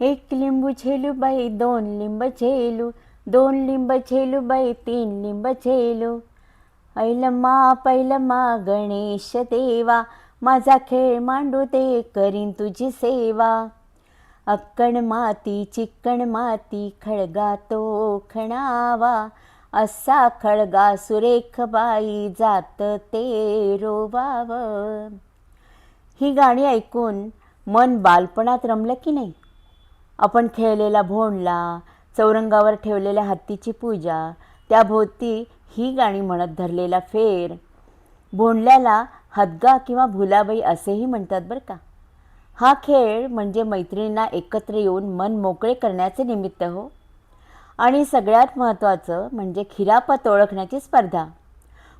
एक लिंबू झेलू बाई दोन लिंब झेलू दोन लिंब झेलू बाई तीन लिंब झेलू ऐलम्मा पैलम्मा गणेश देवा माझा खेळ मांडू दे करीन तुझी सेवा. अक्कण माती चिक्कण माती खळगा तो खणावा. असा खळगा सुरेख बाई जात ते रोवाव. ही गाणी ऐकून मन बालपणात रमलं की नाही? आपण खेळलेला भोंडला चौरंगावर ठेवलेल्या हत्तीची पूजा त्याभोवती ही गाणी म्हणत धरलेला फेर. भोंडल्याला हदगा किंवा भुलाबाई असेही म्हणतात बरं का. हा खेळ म्हणजे मैत्रिणींना एकत्र येऊन मन मोकळे करण्याचे निमित्त हो. आणि सगळ्यात महत्त्वाचं म्हणजे खिरापत ओळखण्याची स्पर्धा.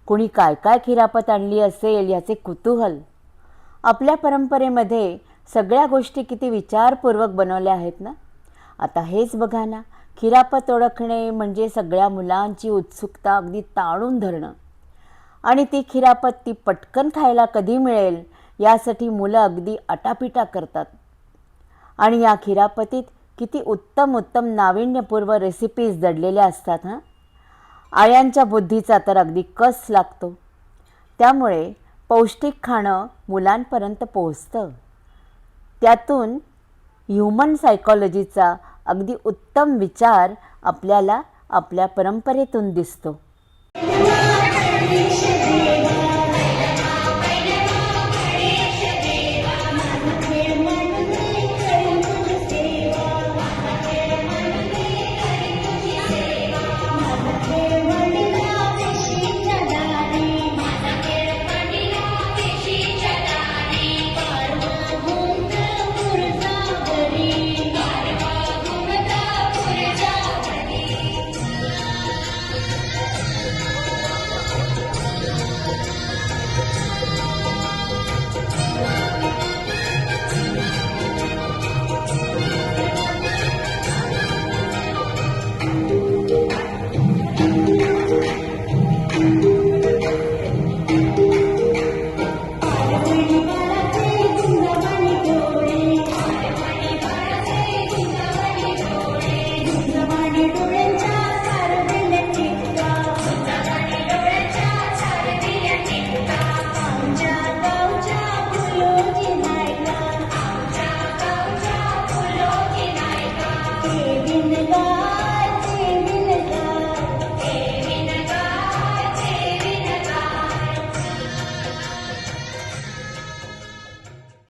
कोणी काय काय खिरापत आणली असेल याचे कुतूहल. आपल्या परंपरेमध्ये सगळ्या गोष्टी किती विचारपूर्वक बनवल्या आहेत ना? आता हेच बघा ना खिरापत ओळखणे म्हणजे सगळ्या मुलांची उत्सुकता अगदी ताणून धरणं. आणि ती खिरापत ती पटकन खायला कधी मिळेल यासाठी मुलं अगदी अटापिटा करतात. आणि या खिरापतीत किती उत्तम उत्तम नाविन्यपूर्व रेसिपीज दडलेल्या असतात हां? आयांच्या बुद्धीचा तर अगदी कस लागतो. त्यामुळे पौष्टिक खाणं मुलांपर्यंत पोहोचतं. त्यातून ह्युमन सायकॉलॉजीचा अगदी उत्तम विचार आपल्याला आपल्या परंपरेतून दिसतो.